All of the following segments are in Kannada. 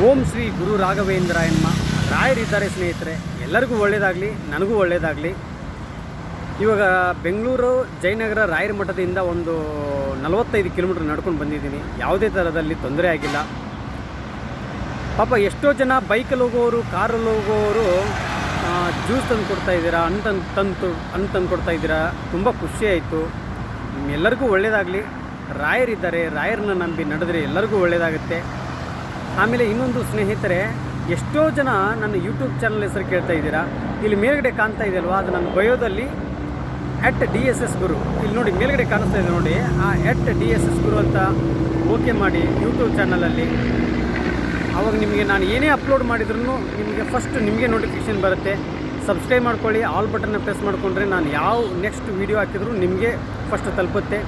ಓಂ ಶ್ರೀ ಗುರು ರಾಘವೇಂದ್ರ ಎನ್ಮ ರಾಯರಿದ್ದಾರೆ ಸ್ನೇಹಿತರೆ, ಎಲ್ಲರಿಗೂ ಒಳ್ಳೆಯದಾಗಲಿ ನನಗೂ ಒಳ್ಳೆಯದಾಗಲಿ ಇವಾಗ ಬೆಂಗಳೂರು ಜಯನಗರ ರಾಯರ ಮಠದಿಂದ ಒಂದು ನಲವತ್ತೈದು ಕಿಲೋಮೀಟ್ರ್ ನಡ್ಕೊಂಡು ಬಂದಿದ್ದೀನಿ. ಯಾವುದೇ ಥರದಲ್ಲಿ ತೊಂದರೆ ಆಗಿಲ್ಲ. ಪಾಪ ಎಷ್ಟೋ ಜನ ಬೈಕಲ್ಲಿ ಹೋಗೋರು, ಕಾರಲ್ಲಿ ಹೋಗೋರು ಜ್ಯೂಸ್ ತಂದು ಕೊಡ್ತಾ ಇದ್ದೀರಾ ಹಣ್ಣು ತಂದು ಹಣ್ಣು ತಂದು ಕೊಡ್ತಾ ಇದ್ದೀರಾ, ತುಂಬ ಖುಷಿ ಆಯಿತು. ಎಲ್ಲರಿಗೂ ಒಳ್ಳೆಯದಾಗಲಿ ರಾಯರಿದ್ದಾರೆ, ರಾಯರನ್ನ ನಂಬಿ ನಡೆದ್ರೆ ಎಲ್ಲರಿಗೂ ಒಳ್ಳೆಯದಾಗುತ್ತೆ ಆಮೇಲೆ ಇನ್ನೊಂದು ಸ್ನೇಹಿತರೆ, ಎಷ್ಟೋ ಜನ ನನ್ನ ಯೂಟ್ಯೂಬ್ ಚಾನಲ್ ಹೆಸರು ಕೇಳ್ತಾ ಇದ್ದೀರಾ. ಇಲ್ಲಿ ಮೇಲ್ಗಡೆ ಕಾಣ್ತಾ ಇದೆಯಲ್ವಾ? ಅದು ನನ್ನ ಬಯೋದಲ್ಲಿ at D S S Guru. ಇಲ್ಲಿ ನೋಡಿ, ಮೇಲ್ಗಡೆ ಕಾಣಿಸ್ತಾ ಇದೆ ನೋಡಿ. ಆ at D S S Guru ಅಂತ ಓಕೆ ಮಾಡಿ ಯೂಟ್ಯೂಬ್ ಚಾನಲಲ್ಲಿ ಅವಾಗ ನಿಮಗೆ ನಾನು ಏನೇ ಅಪ್ಲೋಡ್ ಮಾಡಿದ್ರು ನಿಮಗೆ ಫಸ್ಟ್ ನಿಮಗೆ ನೋಟಿಫಿಕೇಷನ್ ಬರುತ್ತೆ. ಸಬ್ಸ್ಕ್ರೈಬ್ ಮಾಡ್ಕೊಳ್ಳಿ ಆಲ್ ಬಟನ್ನ ಪ್ರೆಸ್ ಮಾಡಿಕೊಂಡ್ರೆ ನಾನು ಯಾವ ನೆಕ್ಸ್ಟ್ ವೀಡಿಯೋ ಹಾಕಿದ್ರು ನಿಮಗೆ ಫಸ್ಟ್ ತಲುಪುತ್ತೆ.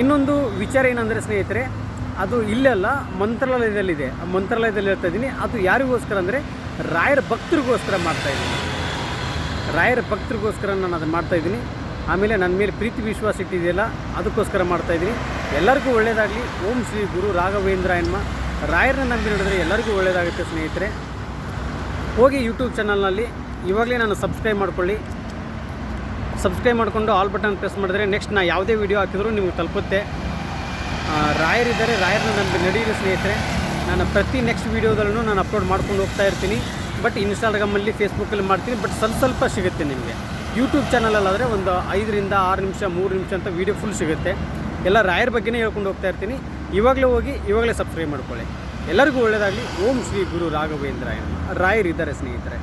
ಇನ್ನೊಂದು ವಿಚಾರ ಏನಂದರೆ ಸ್ನೇಹಿತರೆ ಅದು ಇಲ್ಲೆಲ್ಲ ಮಂತ್ರಾಲಯದಲ್ಲಿದೆ. ಆ ಮಂತ್ರಾಲಯದಲ್ಲಿ ಹೇಳ್ತಾ ಇದ್ದೀನಿ, ಅದು ಯಾರಿಗೋಸ್ಕರ ಅಂದರೆ ರಾಯರ ಭಕ್ತರಿಗೋಸ್ಕರ ಮಾಡ್ತಾಯಿದ್ದೀನಿ ರಾಯರ ಭಕ್ತರಿಗೋಸ್ಕರ ನಾನು ಅದನ್ನು ಮಾಡ್ತಾಯಿದ್ದೀನಿ ಆಮೇಲೆ ನನ್ನ ಮೇಲೆ ಪ್ರೀತಿ ವಿಶ್ವಾಸ ಇಟ್ಟಿದೆಯಲ್ಲ, ಅದಕ್ಕೋಸ್ಕರ ಮಾಡ್ತಾಯಿದ್ದೀನಿ ಎಲ್ಲರಿಗೂ ಒಳ್ಳೆಯದಾಗಲಿ ಓಂ ಶ್ರೀ ಗುರು ರಾಘವೇಂದ್ರ ಎನ್ಮ ರಾಯರನ್ನ ನಂಬಿ ನೋಡಿದ್ರೆ ಎಲ್ಲರಿಗೂ ಒಳ್ಳೆಯದಾಗುತ್ತೆ ಸ್ನೇಹಿತರೆ. ಹೋಗಿ ಯೂಟ್ಯೂಬ್ ಚಾನಲ್ನಲ್ಲಿ ಇವಾಗಲೇ ನಾನು ಸಬ್ಸ್ಕ್ರೈಬ್ ಮಾಡ್ಕೊಳ್ಳಿ. ಸಬ್ಸ್ಕ್ರೈಬ್ ಮಾಡಿಕೊಂಡು ಆಲ್ ಬಟನ್ ಪ್ರೆಸ್ ಮಾಡಿದ್ರೆ ನೆಕ್ಸ್ಟ್ ನಾನು ಯಾವುದೇ ವೀಡಿಯೋ ಹಾಕಿದರೂ ನಿಮಗೆ ತಲುಪುತ್ತೆ. ರಾಯರಿದ್ದಾರೆ ರಾಯರನ್ನ ನನಗೆ ನಡೀರಿ ಸ್ನೇಹಿತರೆ, ನಾನು ಪ್ರತಿ ನೆಕ್ಸ್ಟ್ ವೀಡಿಯೋದಲ್ಲೂ ನಾನು ಅಪ್ಲೋಡ್ ಮಾಡ್ಕೊಂಡು ಹೋಗ್ತಾ ಇರ್ತೀನಿ. ಬಟ್ ಇನ್ಸ್ಟಾಗ್ರಾಮಲ್ಲಿ ಫೇಸ್ಬುಕ್ಕಲ್ಲಿ ಮಾಡ್ತೀನಿ. ಬಟ್ ಸ್ವಲ್ಪ ಸ್ವಲ್ಪ ಸಿಗುತ್ತೆ ನಿಮಗೆ. ಯೂಟ್ಯೂಬ್ ಚಾನಲಲ್ಲಾದರೆ ಒಂದು ಐದರಿಂದ ಆರು ನಿಮಿಷ, ಮೂರು ನಿಮಿಷ ಅಂತ ವೀಡಿಯೋ ಫುಲ್ ಸಿಗುತ್ತೆ. ಎಲ್ಲ ರಾಯರ ಬಗ್ಗೆನೇ ಹೇಳ್ಕೊಂಡು ಹೋಗ್ತಾ ಇರ್ತೀನಿ. ಇವಾಗಲೇ ಹೋಗಿ, ಇವಾಗಲೇ ಸಬ್ಸ್ಕ್ರೈಬ್ ಮಾಡ್ಕೊಳ್ಳಿ. ಎಲ್ಲರಿಗೂ ಒಳ್ಳೆಯದಾಗಲಿ ಓಂ ಶ್ರೀ ಗುರು ರಾಘವೇಂದ್ರ ರಾಯರಿದ್ದಾರೆ ಸ್ನೇಹಿತರೆ.